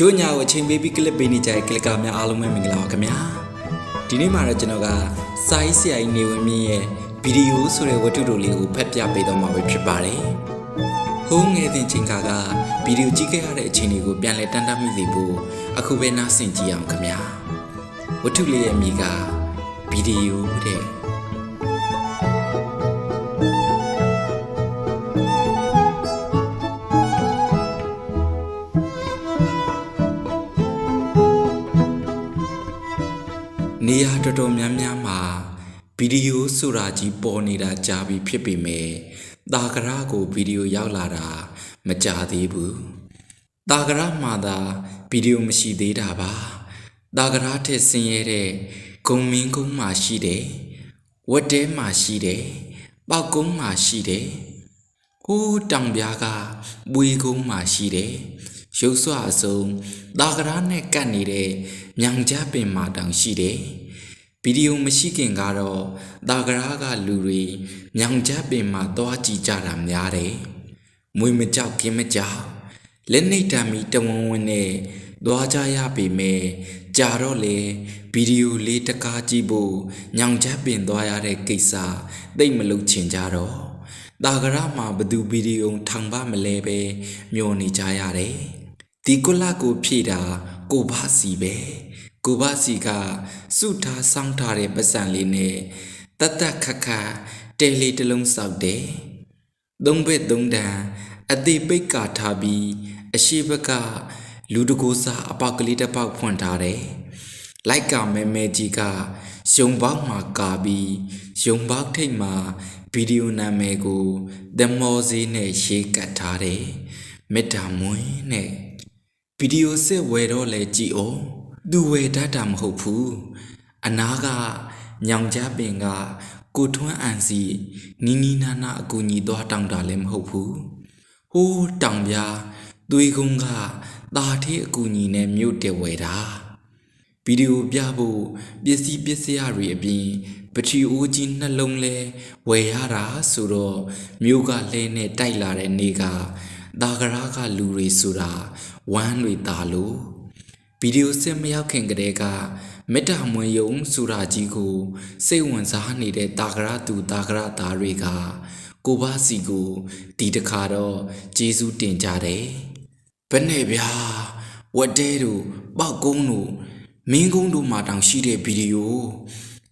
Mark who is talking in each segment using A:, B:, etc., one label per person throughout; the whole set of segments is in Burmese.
A: တို့ညာကိုအချိန်ပေးပြီးကလစ်ပေးနေကြတဲ့ကလစ်ကာများအားလုံးပဲမင်္ဂလာပါခင်ဗျာဒီနေ့မှာတော့ကျွန်တော်ကစာရေးဆရာကြီးနေဝင်မြင့်ရဲ့ဗီဒီယိုဆိုတဲ့ဝတ္ထုတို့လေးကိုဖတ်ပြပေးတော့မှာပဲဖြစ်ပါတယ်ဟိုးငယ်တဲ့ချိန်ခါကဗီဒီယိုကြည့်ခဲ့ရတဲ့အချိန်တွေကိုပြန်လည်တန်းတမိစေဖို့အခုပဲနားဆင်ကြည့်အောင်ခင်ဗျာဝတ္ထုလေးရဲ့အမည်ကဗီဒီယိုတဲ့ ဒီယိုဆိုတာကြီးပေါ်နေတာကြာပြီဖြစ်ပေမဲ့တာကရာကိုဗီဒီယိုရောက်လာတာမကြာသေးဘူးတာကရာမှာသာဗီဒီယိုမရှိသေးတာပါတာကရာထက်ဆင်းရဲတဲ့ဂုံမင်းကုန်းမှာရှိတယ်ဝတ်တဲမှာရှိတယ်ပောက်ကုန်းမှာရှိတယ်ဟိုးတောင်ပြားကဘွေကုန်းမှာရှိတယ်ရုပ်စွာအစုံတာကရာနဲ့ကတ်နေတဲ့ညံကြပင်မှာတောင်ရှိတယ် ဗီဒီယိုမရှိခင်ကတော့တာကရာကလူတွေညံကြပင်မှာသွားကြည့်ကြတာများတယ်မွေမကြောက်ကင်းမကြောက်လက်နှိပ်တံမီတဝန်းဝန်းနဲ့သွားကြရပေမဲ့ကြာတော့လေဗီဒီယိုလေးတကားကြည့်ဖို့ညောင်ချက်ပင်သွားရတဲ့ကိစ္စသိပ်မလုပ်ချင်ကြတော့တာကရမှာဘသူဗီဒီယိုထောင်ပါမလဲပဲမျောနေကြရတယ်ဒီကုလကိုဖြည့်တာကိုဘစီပဲ ကိုဘစီကစုထားစောင်းထားတဲ့ပတ်စံလေးနဲ့တတ်တတ်ခက်ခက်တဲလေးတစ်လုံးစောက်တယ်သုံးဘက်သုံးတန်အသေးပိတ်ကာထားပြီးအရှိဘက်ကလူတကိုးစားအပေါက်ကလေးတစ်ပေါက်ဖွင့်ထားတယ်။လိုက်ကမဲမဲကြီးကရုံပေါက်မှာကာပြီးရုံပေါက်ထိပ်မှာဗီဒီယိုနာမည်ကိုသမောစီနဲ့ရေးကတ်ထားတယ်။မေတ္တာမွန်းနဲ့ဗီဒီယိုစစ်ဝယ်တော့လဲကြည်အောင် သူဝယ်တတ်တာမဟုတ်ဘူး။အနာကညောင်ကြပင်ကကိုထွန်းအန်စီနီနီနာနာအကူညီသွားတောင်းတာလည်းမဟုတ်ဘူးဟိုးတောင်ပြားသွေးကုန်းကတာထေးအကူညီနဲ့မြို့တယ်ဝယ်တာဗီဒီယိုပြဖို့ပစ္စည်းပစ္စယတွေအပြင်ပထီအိုးကြီးနှလုံးလဲဝယ်ရတာဆိုတော့မြို့ကလဲနဲ့တိုက်လာတဲ့နေကတာကရာကလူတွေဆိုတာဝမ်းတွေတာလို့ ဗီဒီယိုစစ်မရောက်ခင်ကတည်းကမေတ္တာမွေယုံဆိုတာကြီးကိုစိတ်ဝင်စားနေတဲ့တာကရသူတာကရသားတွေကကိုဘစီကိုဒီတခါတော့ကျေးဇူးတင်ကြတယ်။ဘယ်နဲ့ဗျာဝတ်တဲတို့ပောက်ကုန်းတို့မင်းကုန်းတို့မှာတောင်ရှိတဲ့ဗီဒီယို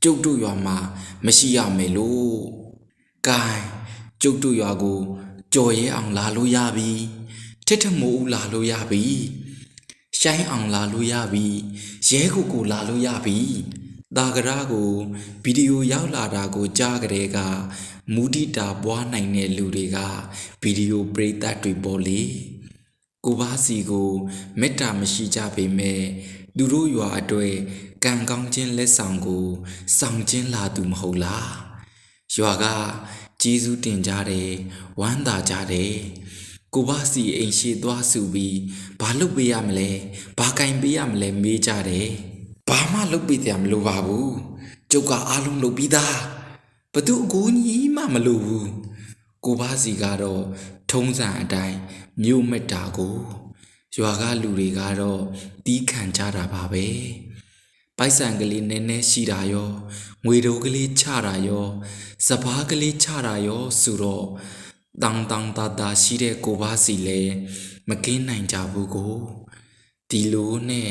A: ကျုပ်တို့ရွာမှာမရှိရမယ်လို့။ gain ကျုပ်တို့ရွာကိုကြော်ရဲအောင်လာလို့ရပြီ။ထစ်ထမိုးဦးလာလို့ရပြီ။ ရှိုင်းအောင်လာလို့ရပြီရဲခုကိုလာလို့ရပြီတာကရာကိုဗီဒီယိုရောက်လာတာကိုကြားကြတဲ့ကမူတီတာပွားနိုင်တဲ့လူတွေကဗီဒီယိုပရိသတ်တွေပေါ်လေကိုဘာစီကိုမေတ္တာမရှိကြပေမဲ့သူတို့ရွာအတွေ့ကံကောင်းခြင်းလက်ဆောင်ကိုဆောင်ခြင်းလာသူမဟုတ်လားရွာကကျေးဇူးတင်ကြတယ်ဝမ်းသာကြတယ် ကိုဘစီအိမ်ရှိသွားစုပြီးဘာလုပ်ပေးရမလဲဘာကင်ပေးရမလဲမေးကြတယ်ဘာမှလုပ်ပေးတယ်မလိုပါဘူးကျုပ်ကအားလုံးလုပ်ပြီးသားဘသူအကူကြီးမှမလိုဘူးကိုဘစီကတော့ထုံးစံအတိုင်းမြို့မက်တာကိုရွာကလူတွေကတော့တီးခံကြတာပါပဲပိုက်ဆံကလေးနည်းနည်းရှိတာရောငွေတိုးကလေးချတာရောစပားကလေးချတာရောဆိုတော့ တောင်းတောင်းတာတာရှိတဲ့ကိုဘာစီလဲမကင်းနိုင်ကြဘူးကိုဒီလိုနဲ့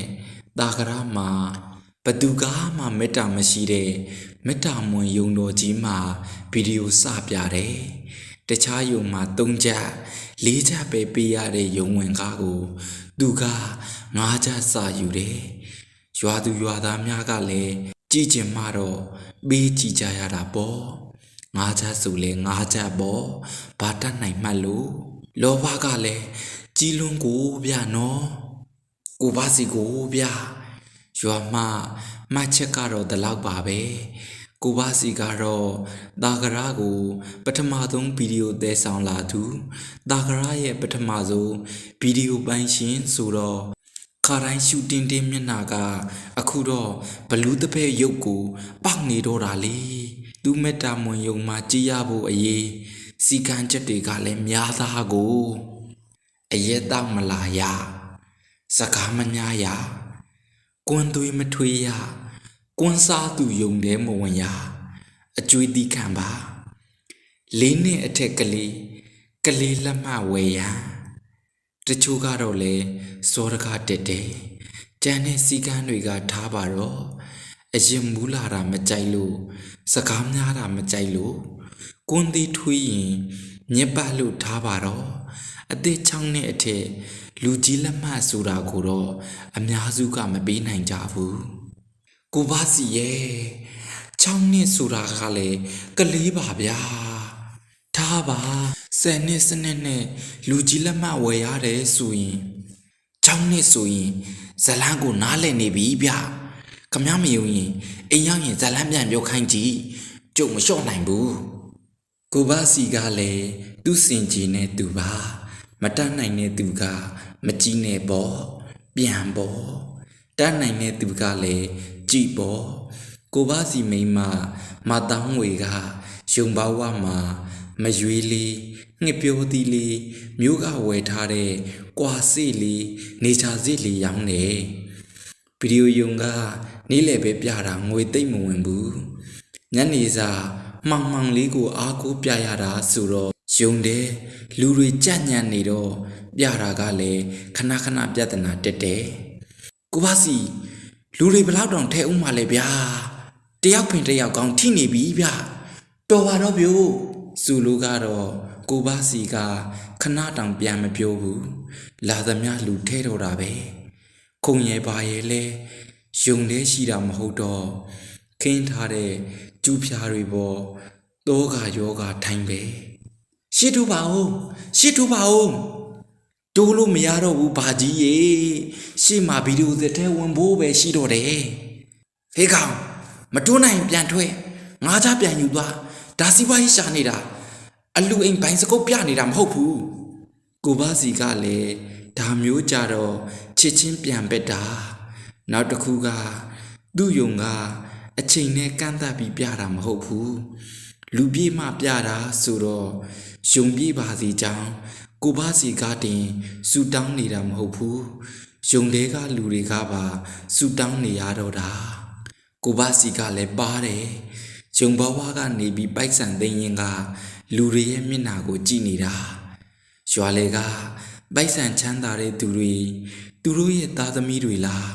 A: တာကရမှာဘသူကမှမေတ္တာမရှိတဲ့မေတ္တာမွန်ယုံတော်ကြီးမှာဗီဒီယိုစပြတယ်တခြားယုံမှာ၃ချက်၄ချက်ပဲပေးရတဲ့ယုံဝင်ကားကို သူက၅ချက်စာယူတယ်ရွာသူရွာသားများကလည်းကြည်ကျင်မှတော့ပေးကြည့်ကြရတာပေါ့ ငါးချက်ဆိုလဲငါးချက်ပေါ့ဘာတတ်နိုင်မှတ်လို့လောဘကလည်းကြီးလွန်းကိုဗျာနော်ကိုပါစီကိုဗျာရွာမှမှတ်ချက်ကတော့ဒီလောက်ပါပဲကိုပါစီကတော့တာကရာကို ပထမဆုံးဗီဒီယိုသဲဆောင်လာသူတာကရာရဲ့ပထမဆုံးဗီဒီယိုပိုင်းရှင်ဆိုတော့ခါတိုင်းရှူတင်တင်မျက်နှာက အခုတော့ဘလူးတစ်ဖက်ရုပ်ကိုပောက်နေတော့တာလေ သူမေတ္တာမွန်ယုံမှာကြည်ရဖို့အရေးစီကံချက်တွေကလည်းများသားကိုအရက်တောက်မလာရစကားမညာရကွန်းသွေးမထွေးရကွန်းစားသူယုံတဲမဝင်ရအကျွေးတီးခံပါလေးနှစ်အထက်ကလေးကလေးလက်မဝယ်ရန်တချို့ကတော့လေစောရကားတက်တယ်ကျန်တဲ့စီကန်းတွေကထားပါတော့ အရင်မူလာတာမကြိုက်လို့စကားများတာမကြိုက်လို့ကွန်းသေးထွေးရင်ညက်ပတ်လို့ထားပါတော့အသက်6နှစ်အထက်လူကြီးလက်မှတ်ဆိုတာကိုတော့အများစုကမပေးနိုင်ကြဘူးကိုပါစီရဲ့6နှစ်ဆိုတာကလည်းကလေးပါဗျာထားပါ10နှစ်စနစ်နဲ့လူကြီးလက်မှတ်ဝယ်ရတယ်ဆိုရင်6နှစ်ဆိုရင်ဇလန်းကိုနားလည်နေပြီဗျ ခမမယုံရင်အိမ်ရောက်ရင်ဇလန်းပြန်ပြောခိုင်းကြည့်ကျုပ်မလျှော့နိုင်ဘူးကိုဘစီကလည်းသူ့စင်ကြီးနဲ့သူပါမတတ်နိုင်တဲ့သူကမကြည့်နဲ့ပေါ့ပြန်ပေါ့တတ်နိုင်တဲ့သူကလည်းကြည့်ပေါ့ကိုဘစီမိန်းမမတောင်းဝေကရုံဘဝမှာမရွေးလေးငှက်ပြောသီးလေးမျိုးကဝယ်ထားတဲ့ကွာစေ့လေးနေချာစေ့လေးရောင်းတယ် ဗီဒီယိုယုံကနေ့လည်ပဲပြတာငွေသိမ့်မဝင်ဘူးညနေစာမှောင်မှောင်လေးကိုအားကိုးပြရတာဆိုတော့ယုံတယ်လူတွေကြက်ညံနေတော့ပြတာကလည်းခဏခဏပြဿနာတက်တယ်ကိုပါစီလူတွေဘယ်လောက်တောင်ထဲဦးမှလဲဗျာတယောက်ဖင်တယောက်ကောင်းထိနေပြီဗျတော်ပါတော့ဗျို့စုလူကတော့ကိုပါစီကခဏတောင်ပြန်မပြောဘူးလာသမျှလူထဲတော့တာပဲ ခုံရဲပါရဲ့လဲယုံလဲရှိတာမဟုတ်တော့ခင်းထားတဲ့ကျူးဖြားတွေပေါ်တောကယောဂထိုင်ပဲရှစ်ထူပါဦးရှစ်ထူပါဦးတိုးလို့မရတော့ဘူးဘာကြီးရေရှေ့မှာဗီဒီယိုသစ်ထဲဝင်ဖို့ပဲရှိတော့တယ်ဟေးကောင်မတိုးနိုင်ရင်ပြန်ထွက်ငါးချပြန်ယူသွားဒါစီပွားရေးရှာနေတာအလူအိမ်ဘိုင်စကုတ်ပြနေတာမဟုတ်ဘူးကိုဘစီကလည်း ဒါမျိုးကြတော့ချစ်ချင်းပြန်ပက်တာနောက်တစ်ခုကသူ့ယုံကအချိန်နဲ့ကန့်သတ်ပြီးပြတာမဟုတ်ဘူးလူပြေးမှပြတာဆိုတော့ယုံပြေးပါစီကြောင်းကိုပါစီကတင်ဆူတောင်းနေတာမဟုတ်ဘူးယုံတဲကလူတွေကပါဆူတောင်းနေရတော့တာကိုပါစီကလည်းပါတယ်ယုံဘဝကနေပြီးပိုက်ဆံသိမ်းရင်ကလူတွေရဲ့မျက်နှာကိုကြည့်နေတာရွာလေက ပိုက်ဆံချမ်းသာတဲ့သူတွေသူတို့ရဲ့သားသမီးတွေလား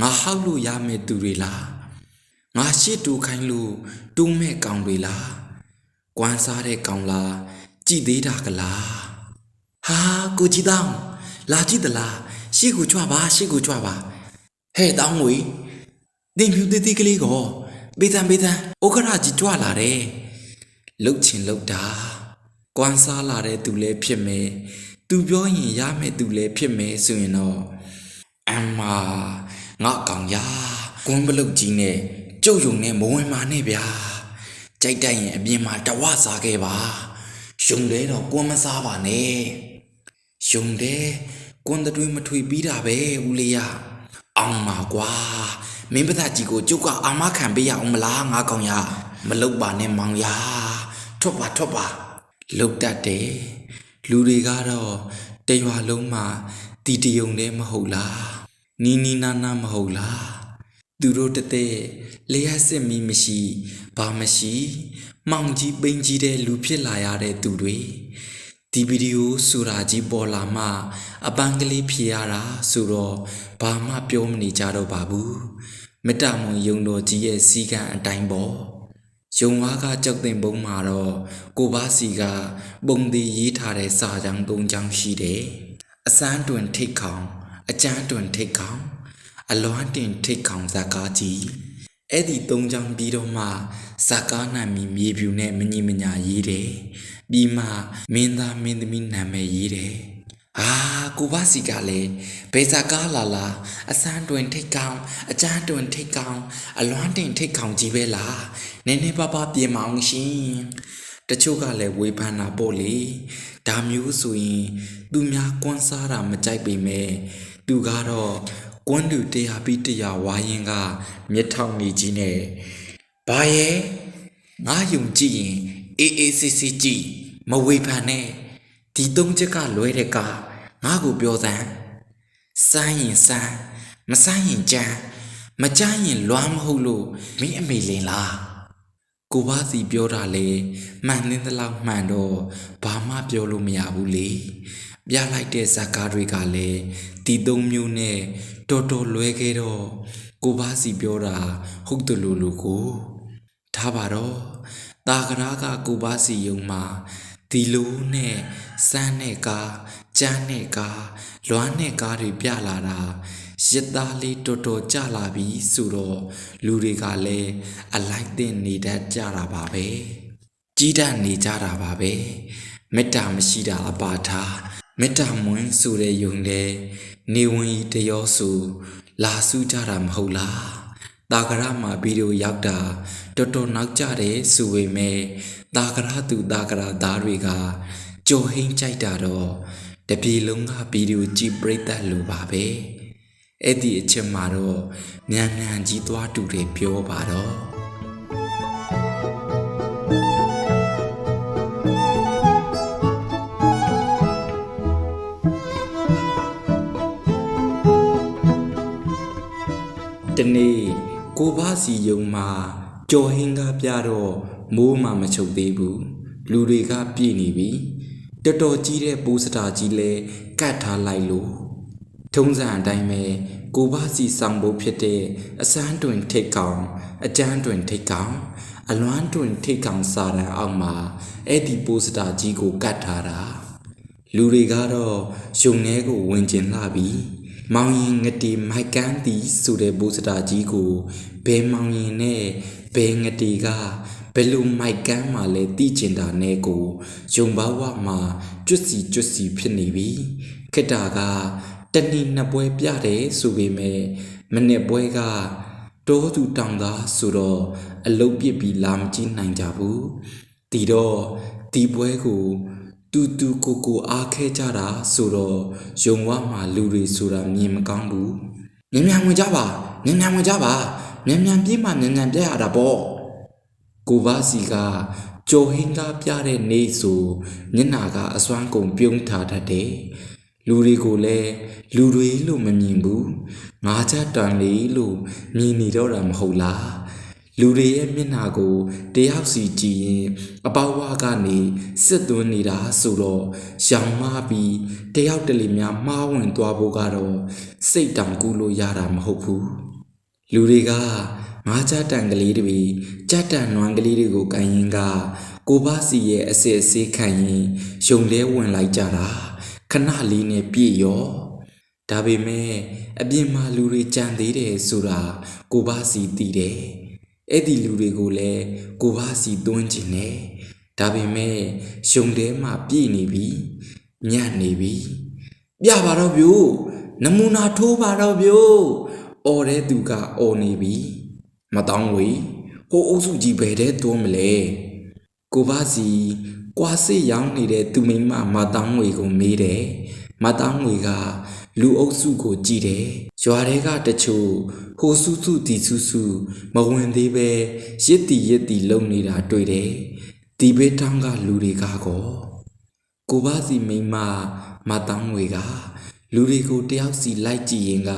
A: ငါဟောက်လို့ရမယ့်သူတွေလားငါရှစ်တူခိုင်းလို့တူးမဲ့ကောင်တွေလား။ကွမ်းစားတဲ့ကောင်လားကြည်သေးတာကလား။ဟာကိုကြီးတောင်းလာကြည့်သလားရှေ့ကိုကြွပါရှေ့ကိုကြွပါဟဲ့တောင်းငွေတင်ဖြူသေးသေးကလေးကိုပေးတံပေးတံဩခရကြီးကြွလာတယ်။လှုပ်ချင်လှုပ်တာကွမ်းစားလာတဲ့သူလည်းဖြစ်မယ်။ သူပြောရင်ရမယ့်သူလည်းဖြစ်မယ်ဆိုရင်တော့အမ္မာငါကောင်ရကွန်းပလုတ်ကြီးနဲ့ကျုပ်ယုံနဲ့မဝင်မာနဲ့ဗျာကြိုက်တိုက်ရင်အပြင်မှာတဝစားခဲ့ပါယုံတယ်တော့ကွန်းမစားပါနဲ့ယုံတယ်ကွန်းတွေမထွေပြီးတာပဲဦးလေးရအောင်ပါကွာမင်းပဒကြီးကိုကျုပ်ကအာမခံပေးရအောင်မလားငါကောင်ရမလုတ်ပါနဲ့မောင်ရထွက်ပါထွက်ပါလုတ်တတ်တယ် လူတွေကတော့တရွာလုံးမှာတီတယုံနဲ့မဟုတ်လားနီနီနာနာမဟုတ်လားသူတို့တသက်လျှက်စစ်မီမရှိဘာမရှိမှောင်ကြီးပိန်ကြီးတဲ့လူဖြစ်လာရတဲ့သူတွေဒီဗီဒီယိုဆိုတာကြီးပေါ်လာမှအပန်းကလေးဖြေရတာဆိုတော့ဘာမှပြောမနေကြတော့ပါဘူးမေတ္တာမွန်ယုံတော်ကြီးရဲ့စီကံအတိုင်းပေါ့ ယုံဝါးကကြောက်တဲ့ဘုံမှာတော့ကိုဘာစီကပုံသေးရေးထားတဲ့စာကြောင်း၃ကြောင်းရှိတယ်အစမ်းတွင်ထိတ်ခေါင်အကျန်းတွင်ထိတ်ခေါင်အလွမ်းတင်ထိတ်ခေါင်ဇာကားကြီးအဲ့ဒီသုံးချောင်းပြီးတော့မှဇာကားနာမည်မြေပြူနဲ့မညီမညာရေးတယ်ပြီးမှမင်းသားမင်းသမီးနာမည်ရေးတယ် ဟာကိုဘစီကလည်းဘယ်ဇာကားလာလာအစမ်းတွင်ထိတ်ခေါင်အကျန်းတွင်ထိတ်ခေါင်အလွမ်းတင်ထိတ်ခေါင်ကြီးပဲလားနည်းနည်းပါးပါးပြင်မအောင်ရှင်တချို့ကလည်းဝေဖန်တာပေါ့လေဒါမျိုးဆိုရင်သူများကွန်းစားတာမကြိုက်ပေမဲ့သူကတော့ကွန်းတူတရားပြီးတရားဝါရင်ကမျက်ထောင်နေကြီးနဲ့ဘာရဲ့ငါယုံကြည့်ရင်အေးအေးဆေးဆေးကြည့်မဝေဖန်နဲ့ ဒီသုံးချက်ကလွဲတဲ့ကငါ့ကိုပြောစမ်းစားရင်စားမစားရင်ကြမ်းမကြမ်းရင်လွမ်းမဟုတ်လို့မင်းအမေလင်လားကိုပါစီပြောတာလေမှန်သင်းသလောက်မှန်တော့ဘာမှပြောလို့မရဘူးလေပြလိုက်တဲ့ဇာတ်ကားတွေကလည်းဒီသုံးမျိုးနဲ့တော်တော်လွဲခဲ့တော့ကိုပါစီပြောတာဟုတ်တယ်လို့လို့ကိုထားပါတော့တာကရာကကိုပါစီယုံမှာ ဒီလိုနဲ့စမ်းနဲ့ကားကြမ်းနဲ့ကားလွမ်းနဲ့ကားတွေပြလာတာရစ်သားလေးတော်တော်ကြလာပြီဆိုတော့လူတွေကလည်းအလိုက်တင်နေတတ်ကြတာပါပဲကြီးတတ်နေကြတာပါပဲမေတ္တာမရှိတာအပါထားမေတ္တာမွန်းဆိုတဲ့ယုံတဲ့နေဝင်ကြီးတရောဆိုလာစုကြတာမဟုတ်လားတာကရမှာဗီဒီယိုရောက်တာတော်တော်နောက်ကြတယ်ဆိုပေမဲ့ တာကရသူတာကရသားတွေကကြော်ဟင်းကြိုက်တာတော့တပြေလုံးကဗီဒီယိုကြည့်ပြိတ္တလိုပါပဲအဲ့ဒီအချက်မှာတော့မြန်မြန်ကြီးသွားတူတယ်ပြောပါတော့တနေ့ကိုဘာစီယုံမှာ ကြော်ဟင်းကားပြတော့မိုးမှမချုပ်သေးဘူးလူတွေကပြည့်နေပြီတော်တော်ကြီးတဲ့ပိုးစတာကြီးလဲကတ်ထားလိုက်လို့ထုံးစံအတိုင်းပဲကိုဘာစီဆောင်ဖို့ဖြစ်တဲ့အစမ်းတွင်ထိတ်ကောင်အကျန်းတွင်ထိတ်ကောင်အလွမ်းတွင်ထိတ်ကောင်စာရန်အောက်မှာအဲ့ဒီပိုးစတာကြီးကိုကတ်ထားတာလူတွေကတော့ယုံထဲကိုဝင်ကျင်လာပြီ မောင်ရင်ငတီမိုက်ကန်းတီဆိုတဲ့ဘူစတာကြီးကိုဘဲမောင်ရင်နဲ့ဘဲငတီကဘယ်လိုမိုက်ကန်းမှလဲတီးကျင်တာနဲ့ကိုယုံဘဝမှာကျွတ်စီကျွတ်စီဖြစ်နေပြီခက်တာကတဏီနှစ်ပွဲပြတယ်ဆိုပေမဲ့မနေ့ပွဲကတောသူတောင်သားဆိုတော့အလုတ်ပြစ်ပြီးလာမကြည့်နိုင်ကြဘူးတီတော့ဒီပွဲကို တူတူကိုကိုအားခဲကြတာဆိုတော့ယုံဝမှာလူတွေဆိုတာမြင်မကောင်းဘူး။မြန်မြန်ဝင်ကြပါမြန်မြန်ဝင်ကြပါမြန်မြန်ပြေးမှမြန်မြန်ပြရတာပေါ့။ကိုဘာစီကကြော်ဟင်းကားပြတဲ့နေ့ဆိုမျက်နာကအစွမ်းကုန်ပြုံးထားတတ်တယ်။လူတွေကိုလည်းလူတွေလို့မမြင်ဘူး။ငါးချက်တန်လေးလို့မြင်နေတော့တာမဟုတ်လား။ လူတွေရဲ့မျက်နှာကိုတယောက်စီကြည့်ရင်အပေါဝါကနေစစ်သွင်းနေတာဆိုတော့ရောင်မပြီးတယောက်တလေများမှားဝင်သွားဖို့ကတော့စိတ်တောင်ကူးလို့ရတာမဟုတ်ဘူးလူတွေကငါးချတန်ကလေးတွေကြက်တန်နွမ်းကလေးတွေကိုကန်ရင်ကကိုပါစီရဲ့အစစ်အဆေးခံရင်ယုံလဲဝင်လိုက်ကြတာခဏလေးနဲ့ပြည့်ရောဒါပေမဲ့အပြင်မှာလူတွေကြံသေးတယ်ဆိုတာကိုပါစီသိတယ်။ အဲ့ဒီလူတွေကိုလည်းကိုပါစီသွင်းကျင်တယ်။ဒါပေမဲ့ရှုံတဲမှာပြည့်နေပြီ။ညံ့နေပြီ။ပြပါတော့ဗျို့နမူနာထိုးပါတော့ဗျို့။အော်တဲ့သူကအော်နေပြီ။မတောင်းဝေဟိုအုပ်စုကြီးဘယ်တဲ့သွင်းမလဲ။ကိုပါစီကွာစစ်ရောင်းနေတဲ့သူမိန်းမမတောင်းငွေကိုမေးတယ်မတောင်းငွေက လူအုပ်စုကိုကြည့်တယ်ရွာတွေကတချို့ဟိုစုစုဒီစုစုမဝင်သေးပဲရစ်တီရစ်တီလုံနေတာတွေ့တယ်ဒီဘေးတောင်းကလူတွေကကောကိုပါစီမိန်းမမတောင်းငွေကလူတွေကိုတယောက်စီလိုက်ကြည့်ရင်က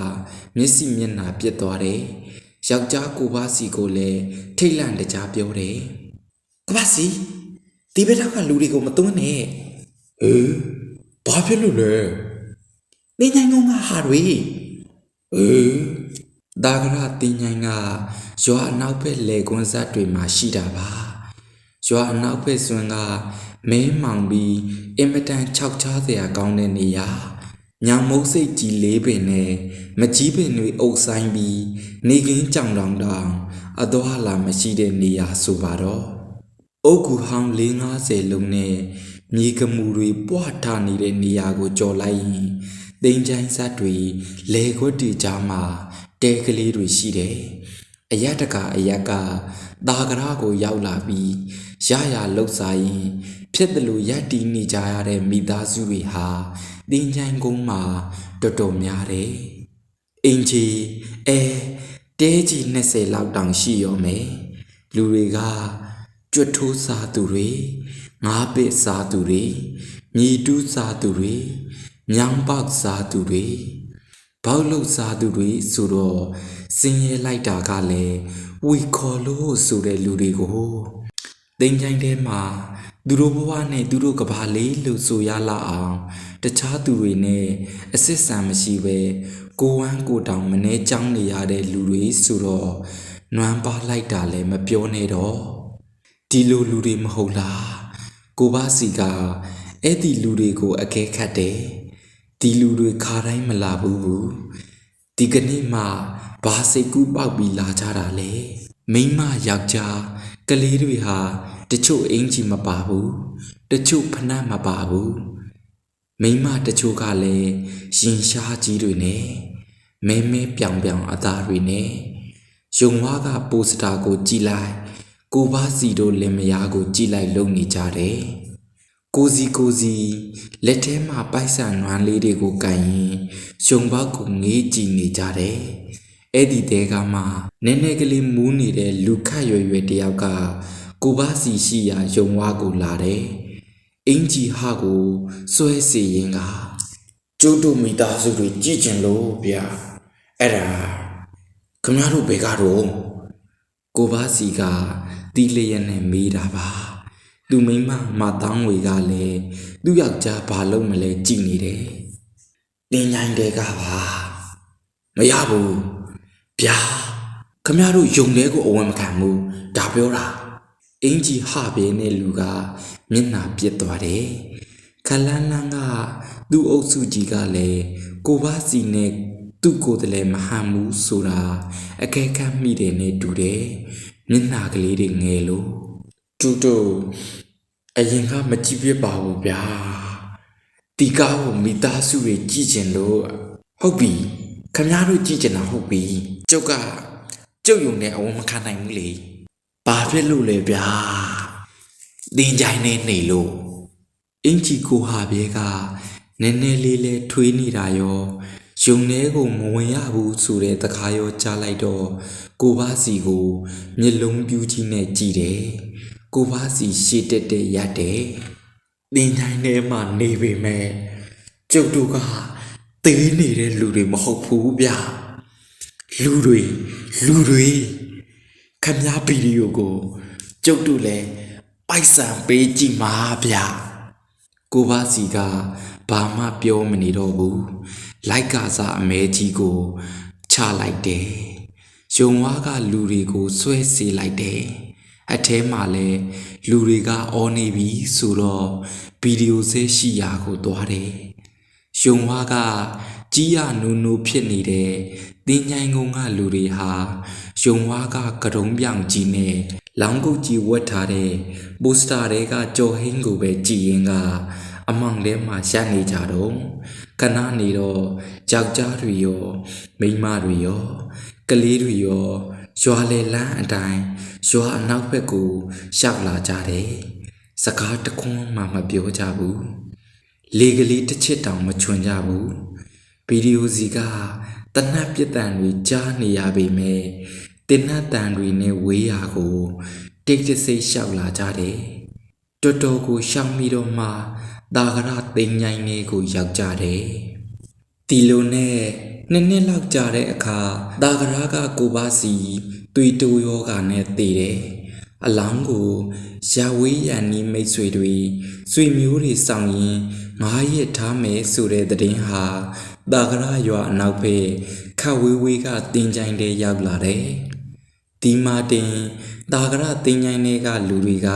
A: မျက်စိမျက်နှာပြက်သွားတယ်ယောက်ျားကိုပါစီကိုလည်းထိတ်လန့်တကြားပြောတယ်ကမ္ဘာစီဒီဘက်ထောက်ကလူတွေကိုမသွန်းနဲ့ဟေးဘာဖြစ်လို့လဲ တင်းញိုင်ငုံကဟာတွေဟေးဒါကရတင်းញိုင်ကရွာအနောက်ဘက်လေကွန်းဆက်တွေမှာရှိတာပါရွာအနောက်ဘက်စွန်းကမဲမှောင်ပြီးအင်မတန်ခြောက်ချားစရာကောင်းတဲ့နေရာညောင်မုတ်စိတ်ကြီးလေးပင်နဲ့မကြီးပင်တွေအုပ်ဆိုင်ပြီးနေကင်းကြောင်တောင်တောင်အသွားလာမရှိတဲ့နေရာဆိုပါတော့အုတ်ကူဟောင်း450လုံးနဲ့မြေကမူတွေပွားထားနေတဲ့နေရာကိုကြော်လိုက်ရင် တိမ်ချိုင်းစက်တွေလေခွက်တီကြားမှာတဲကလေးတွေရှိတယ်။အရက်တကအရက်ကတာကရာကိုရောက်လာပြီးရရလှုပ်စားရင်ဖြစ်တယ်လို့ရက်တီးနေကြရတဲ့မိသားစုတွေဟာတင်ချိုင်းကုန်းမှာတော်တော်များတယ်။အင်ဂျီအဲတဲကြီး20လောက်တောင်ရှိရောမယ်။လူတွေကကြွတ်ထိုးစားသူတွေငါးပစ်စားသူတွေမြည်တူးစားသူတွေ ညောင်ပေါက်စားသူတွေဘောက်လုတ်စားသူတွေဆိုတော့စင်ရဲလိုက်တာကလည်းဝီခေါ်လို့ဆိုတဲ့လူတွေကိုတင်ကြိုင်ထဲမှာသူတို့ဘဝနဲ့သူတို့ကဘာလေးလို့ဆိုရလာအောင်တခြားသူတွေနဲ့အစစ်ဆန်မရှိပဲကိုဝမ်းကိုတောင်မနှဲကြောင်းနေရတဲ့လူတွေဆိုတော့နွမ်းပါလိုက်တာလည်းမပြောနဲ့တော့ဒီလိုလူတွေမဟုတ်လားကိုဘစီကအဲ့ဒီလူတွေကိုအကဲခတ်တယ် ဒီလူတွေခါတိုင်းမလာဘူးဒီကနေ့မှဘာစိတ်ကူးပေါက်ပြီးလာကြတာလဲမိန်းမယောက်ျားကလေးတွေဟာတချို့အင်ကြီးမပါဘူးတချို့ဖနှက်မပါဘူးမိန်းမတချို့ကလည်းရင်ရှားကြီးတွေနဲ့မဲမဲပြောင်ပြောင်အသားတွေနဲ့ယုံဝါကပိုစတာကိုကြည်လိုက်ကိုဘာစီတို့လင်မယားကိုကြည်လိုက်လုံနေကြတယ် ကိုစီကိုစီလက်ထဲမှာပိုက်ဆံနွမ်းလေးတွေကိုကန်ရင်ရှုံပေါက်ကိုငေးကြည့်နေကြတယ်။အဲ့ဒီတဲကမှနည်းနည်းကလေးမူးနေတဲ့လူခတ်ရွယ်ရွယ်တယောက်ကကိုဘာစီရှိရာယုံဝါကိုလာတယ်။အင်ဂျီဟာကိုစွဲစီရင်ကကျုပ်တို့မိသားစုတွေကြည်ကျင်လို့ဗျာ။အဲ့ဒါခမရတို့ဘယ်ကတော့ကိုဘာစီကတီးလျက်နဲ့မေးတာပါ သူမိမမတောင်းဝေကလည်းသူ့ယောက်ျားဘာလုပ်မလဲကြည်နေတယ်တင်းញိုင်းတဲ့ကပါမရဘူးဗျာခမရတို့ယုံတဲ့ကိုအဝင်မခံဘူးဒါပြောတာအင်ကြီးဟပြင်းတဲ့လူကမျက်နှာပြစ်သွားတယ်ခလန်းလန်းကသူ့အုပ်စုကြီးကလည်းကိုဘာစီနဲ့သူ့ကိုယ်တည်းမဟန်ဘူးဆိုတာအကဲခတ်မိတယ်နဲ့တူတယ်မျက်နှာကလေးတွေငယ်လို့တူတူ အရင်ကမကြည့်ပြပါဘူးဗျာဒီကားကိုမိသားစုတွေကြည့်ကျင်လို့ဟုတ်ပြီခမများတို့ကြည့်ကျင်တာဟုတ်ပြီကျုပ်ကကျုပ်ယုံနဲ့အဝမခံနိုင်ဘူးလေဘာဖြစ်လို့လဲဗျာတင်းကြိုင်နေနေလို့အင်ချီကိုဟာဘဲကနည်းနည်းလေးလဲထွေးနေတာရောယုံထဲကိုမဝင်ရဘူးဆိုတဲ့တခါရောကြားလိုက်တော့ကိုဘာစီကိုမျက်လုံးပြူးကြီးနဲ့ကြည့်တယ် ကိုဘာစီရှေ့တက်တက်ရက်တယ်တင်းတိုင်းထဲမှာနေပေမဲ့ကျုပ်တို့ကသေးနေတဲ့လူတွေမဟုတ်ဘူးဗျလူတွေလူတွေခမည်းဗီဒီယိုကိုကျုပ်တို့လည်းပိုက်ဆံပေးကြည့်မှာဗျကိုဘာစီကဘာမှပြောမနေတော့ဘူးလိုက်ကစားအမဲကြီးကိုချလိုက်တယ်ယုံဝါကလူတွေကိုဆွဲစေလိုက်တယ် အထဲမှာလဲလူတွေကအော်နေပြီဆိုတော့ဗီဒီယိုဆဲရှိရာကိုသွားတယ်ယုံဝါကကြီးရနူနူဖြစ်နေတဲ့တင်းញိုင်းကုန်းကလူတွေဟာယုံဝါကကတုံးပြောင်ကြီးနဲ့လောင်းကုတ်ကြီးဝတ်ထားတဲ့ပိုစတာတွေကကြော်ဟင်းကိုပဲကြည်ရင်ကအမောင်ထဲမှာရှက်နေကြတော့ခဏနေတော့ကြောက်ကြားတွေရောမိန်းမတွေရောကလေးတွေရော ရွာလေလန်းအတိုင်းရွာအနောက်ဘက်ကိုရှောက်လာကြတယ်စကားတခွန်းမှမပြောကြဘူးလေကလေးတစ်ချစ်တောင်မချွန်ကြဘူးဗီဒီယိုစီကတနတ်ပြစ်တန်တွေကြားနေရပေမဲ့တင်နတ်တန်တွေနဲ့ဝေးရာကိုတိတ်တဆိတ်ရှောက်လာကြတယ်တော်တော်ကိုရှောင်ပြီးတော့မှတာကရသိမ်းញိုင်းလေးကိုရောက်ကြတယ်တီလိုနဲ့ နှစ်နှစ်လောက်ကြာတဲ့အခါတာကရကကိုပါစီသွေးတိုးယောဂါနဲ့တည်တယ်အလောင်းကိုရာဝေးရန်နီးမိတ်ဆွေတွေဆွေမျိုးတွေဆောင်ရင်ငားရက်ထားမယ်ဆိုတဲ့သတင်းဟာတာကရရွာအနောက်ဘက်ခတ်ဝေးဝေးကတင်ကြိုင်တဲ့ရောက်လာတယ်ဒီမာတင်တာကရတင်ကြိုင်တွေကလူတွေက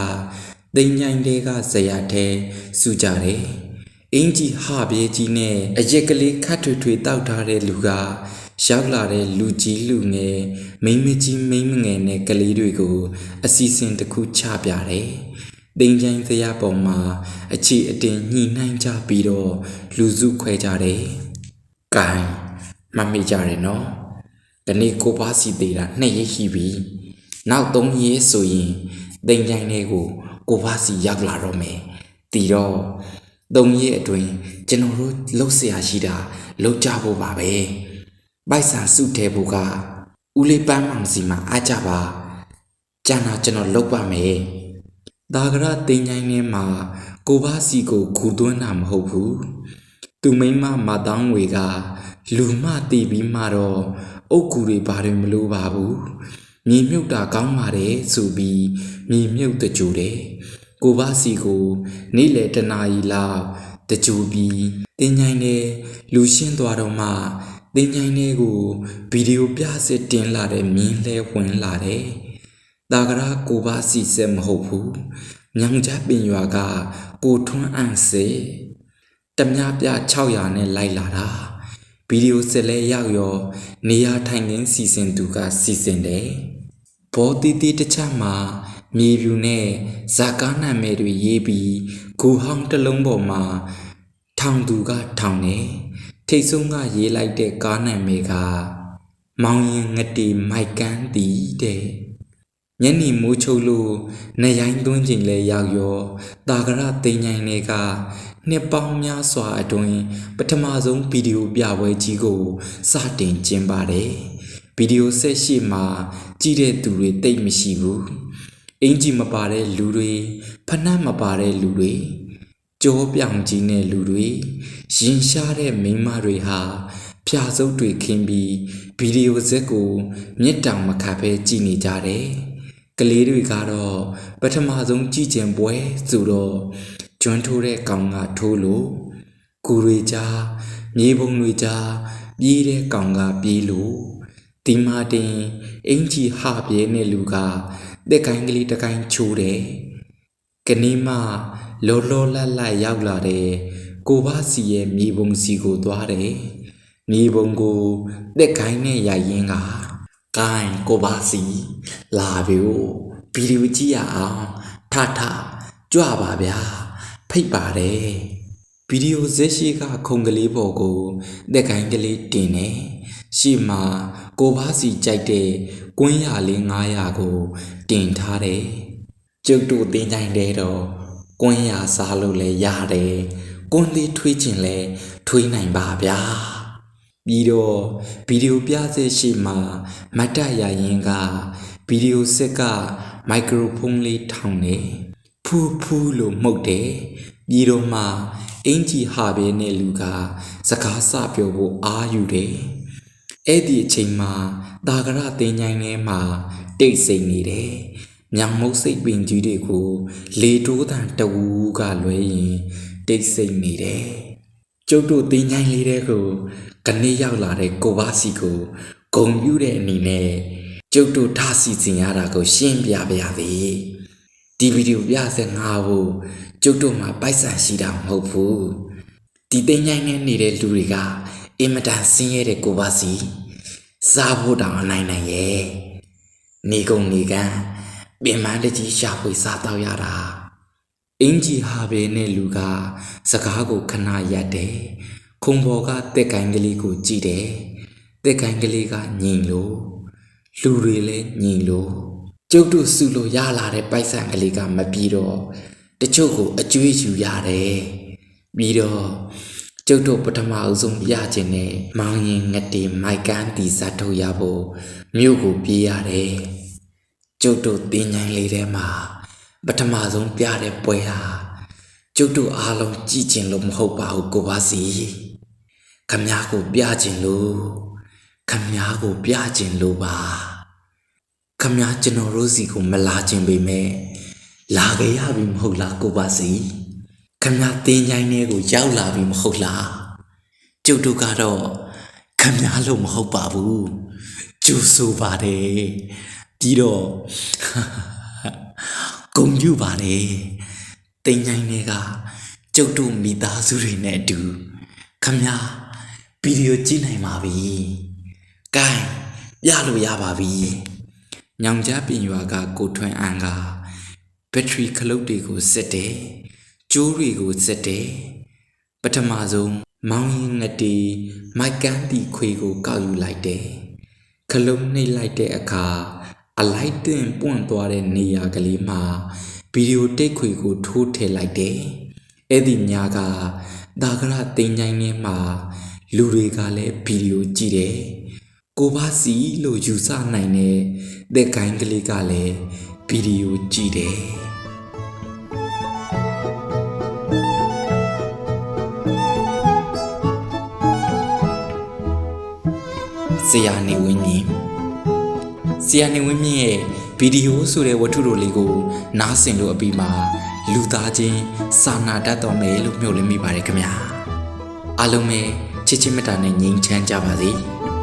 A: တင်ကြိုင်တွေကဇရာထဲစုကြတယ် အင်ကြီးဟပြေးကြီးနဲ့အရက်ကလေးခတ်ထွေထွေတောက်ထားတဲ့လူကရောက်လာတဲ့လူကြီးလူငယ်မိန်းမကြီးမိန်းမငယ်နဲ့ကလေးတွေကိုအစီအစဉ်တစ်ခုချပြတယ်။တင်ချိုင်းစရာပေါ်မှာအခြေအတင်ညှိနှိုင်းကြပြီးတော့လူစုခွဲကြတယ်။ကဲမမေ့ကြတယ်နော်။ဒီနေ့ကိုပါစီသေးတာနှစ်ရက်ရှိပြီ။နောက်သုံးရက်ဆိုရင်တင်ချိုင်းလေးကိုကိုပါစီရောက်လာတော့မယ်။တီတော့ သုံးရက်အတွင်းကျွန်တော်တို့လှုပ်ရှားရှိတာလှုပ်ကြဖို့ပါပဲ။ပိုက်စာစုထဲဖို့ကဦးလေးပန်းမောင်စီမှာအားကြပါကျန်တော့ကျွန်တော်လုပ်ပါမယ်ဒါကရတင်ញိုင်းထဲမှာကိုဘာစီကိုခူသွင်းတာမဟုတ်ဘူးသူမိန်းမမတောင်းဝေကလူမတီးပြီးမှတော့အုတ်ကူတွေဘာတွေမလိုပါဘူးမြေမြုပ်တာကောင်းပါတယ်ဆိုပြီးမြေမြုပ်တကြူတယ် ကိုဘစီကိုနေ့လေတနာရီလောက်တကြူပြီးတင်းញိုင်းနဲ့လူရှင်းသွားတော့မှတင်းញိုင်းနဲ့ကိုဗီဒီယိုပြစစ်တင်လာတဲ့မြင်းလဲဝင်လာတယ်တာကရာကိုဘစီစက်မဟုတ်ဘူးညောင်ချပင်ရွာကကိုထွန်းအန့်စေတမပြ600နဲ့လိုက်လာတာဗီဒီယိုဆက်လဲရောက်ရောနေရာထိုင်ခင်းစီစဉ်သူကစီစဉ်တယ်ဘောတီတီတစ်ချက်မှာ မြေပြူနဲ့ဇာကားနာမည်တွေရေးပြီးဂူဟောင်းတစ်လုံးပေါ်မှာထောင်သူကထောင်တယ်ထိတ်ဆုံးကရေးလိုက်တဲ့ကားနာမည်ကမောင်ရင်ငတီမိုက်ကန်းတီတဲ့ညနေမိုးချုပ်လို့နေရိုင်းသွင်းချိန်လဲရောက်ရောတာကရတိန်ញိုင်တွေကနှစ်ပေါင်းများစွာအတွင်းပထမဆုံးဗီဒီယိုပြပွဲကြီးကိုစတင်ကျင်းပါတယ်ဗီဒီယိုဆက်ရှိမှာကြည့်တဲ့သူတွေတိတ်မရှိဘူး အင်ဂျီမပါတဲ့လူတွေဖနှက်မပါတဲ့လူတွေကြောပြောင်ကြီးတဲ့လူတွေရင်ရှားတဲ့မိန်းမတွေဟာဖြာစုပ်တွေခင်းပြီးဗီဒီယိုဇက်ကိုမြစ်တောင်မခတ်ပဲကြည့်နေကြတယ်ကလေးတွေကတော့ပထမဆုံးကြည်ကျင်ပွဲဆိုတော့ကျွမ်းထိုးတဲ့ကောင်ကထိုးလို့ကူတွေကြားမြေပုံတွေကြားပြေးတဲ့ကောင်ကပြေးလို့ ဒီမာတင်အင်ကြီးဟပြဲနဲ့လူကတက်ကိုင်းကလေးတစ်ကိုင်းချိုးတယ်ကနီးမလောလောလတ်လတ်ရောက်လာတဲ့ကိုဘစီရဲ့မြေပုံစီကိုသွားတယ်မြေပုံကိုတက်ကိုင်းနဲ့ရိုက်ရင်းကကိုင်းကိုပါစီလာပြီဗီဒီယိုကြည့်ရအောင်ထထကြွပါဗျာဖိတ်ပါတယ်ဗီဒီယိုဇက်ရှိကခုံကလေးပေါ်ကိုတက်ကိုင်းကလေးတင်နေ ရှေ့မှာကိုပါစီကြိုက်တဲ့ကွင်းရလေး900ကိုတင်ထားတယ်ကျုပ်တို့တင်းကြိုင်တဲ့တော့ကွင်းရစားလို့လဲရတယ်ကွန်းလေးထွေးခြင်းလဲထွေးနိုင်ပါဗျာပြီးတော့ဗီဒီယိုပြစေရှိမှာမတ်တရရင်ကဗီဒီယိုစက်ကမိုက်ခရိုဖုန်းလေးထောင်နေဖူးဖူးလို့မှုတ်တယ်ပြီးတော့မှအင်ဂျီဟာဘဲနဲ့လူကစကားစပြောဖို့အားယူတယ် အဲ့ဒီအချိန်မှာတာကရတင်ញိုင်းထဲမှာတိတ်ဆိတ်နေတယ်ညောင်မုတ်စိတ်ပင်ကြီးတွေကိုလေတိုးတန်တဝူးကလွဲရင်တိတ်ဆိတ်နေတယ်ကျုပ်တို့တင်းချိုင်းလေးတဲ့ကိုကနေရောက်လာတဲ့ကိုပါစီကိုဂုံပြူတဲ့အနေနဲ့ကျုပ်တို့ထားစီစဉ်ရတာကို ရှင်းပြပါရစေဒီဗီဒီယိုပြဆက်ငါဖို့ကျုပ်တို့မှာပိုက်ဆံရှိတာမဟုတ်ဘူးဒီတင်းချိုင်းနဲ့နေတဲ့လူတွေက အင်မတန်ဆင်းရဲတဲ့ကိုပါစီစားဖို့တောင်အနိုင်နိုင်ရဲ့နေကုန်နေကန်ပင်မတကြီးရှာဖွေစားတော့ရတာအင်ဂျီဟာဘဲနဲ့လူက စကားကိုခဏရက်တယ်။ခုံပေါ်ကတက်ကိုင်းကလေးကိုကြည့်တယ်။တက်ကိုင်းကလေးကညင်လို့လူတွေလည်းညင်လို့ကျုပ်တို့စုလို့ရလာတဲ့ပိုက်ဆံကလေးကမပြီးတော့တချို့ကိုအကျွေးယူရတယ်။ပြီးတော့ ကျုပ်တို့ပထမအဆုံးရခြင်းနဲ့မောင်ရင်ငတေမိုက်ကန်တီဇတ်ထုတ်ရဖို့မြို့ကိုပြေးရတယ်ကျုပ်တို့တင်ញိုင်လေးထဲမှာပထမဆုံးပြတဲ့ပွဲဟာကျုပ်တို့အားလုံးကြည်ကျင်လို့မဟုတ်ပါဘူးကိုပါစီခမည်းကိုပြခြင်းလို့ခမည်းကိုပြခြင်းလို့ပါခမည်းကျွန်တော်တို့စီကိုမလာခြင်းပေမဲ့လာကြရပြီမဟုတ်လားကိုပါစီ ခမ ्या တင်းချိုင်းလေးကိုရောက်လာပြီမဟုတ်လားကျုပ်တို့ကတော့ခမ ्या လို့မဟုတ်ပါဘူးကျူဆိုပါတယ်ပြီးတော့ ဂုံယူပါတယ်တင်ញိုင်းတွေကကျုပ်တို့မိသားစုတွေနဲ့အတူခမညာဗီဒီယိုကြည့်နိုင်ပါပြီ။ကဲပြလို့ရပါပြီ။ညောင်ကြားပြင်ရွာကကိုထွန်းအန်ကဘက်ထရီခလုတ်တွေကိုစစ်တယ်။ ကျိုးတွေကိုစစ်တယ်။ပထမဆုံးမောင်ရင်ငတီမိုက်ကန်းတီခွေကိုကောက်ယူလိုက်တယ်။ခလုံးနှိပ်လိုက်တဲ့အခါအလိုက်တင်ပွန့်သွားတဲ့နေရာကလေးမှာဗီဒီယိုတိတ်ခွေကိုထိုးထည့်လိုက်တယ်။အဲ့ဒီညကဒါကရတင်ញိုင်းနေမှာလူတွေကလည်းဗီဒီယိုကြည့်တယ်။ကိုပါစီလို့ယူဆနိုင်တဲ့တဲ့ကိုင်းကလေးကလည်းဗီဒီယိုကြည့်တယ်။ ဆရာနေဝင်းမြင့်ဆရာနေဝင်းမြင့်ရဲ့ဗီဒီယိုဆိုတဲ့ဝတ္ထုတော်လေးကို နားဆင်လို့အပြီးမှာလူသားချင်းစာနာတတ်တော်မယ်လို့မျှော်လင့်မိပါတယ်ခင်ဗျာအားလုံးပဲချစ်ချင်းမေတ္တာနဲ့ငြိမ်းချမ်းကြပါစေ။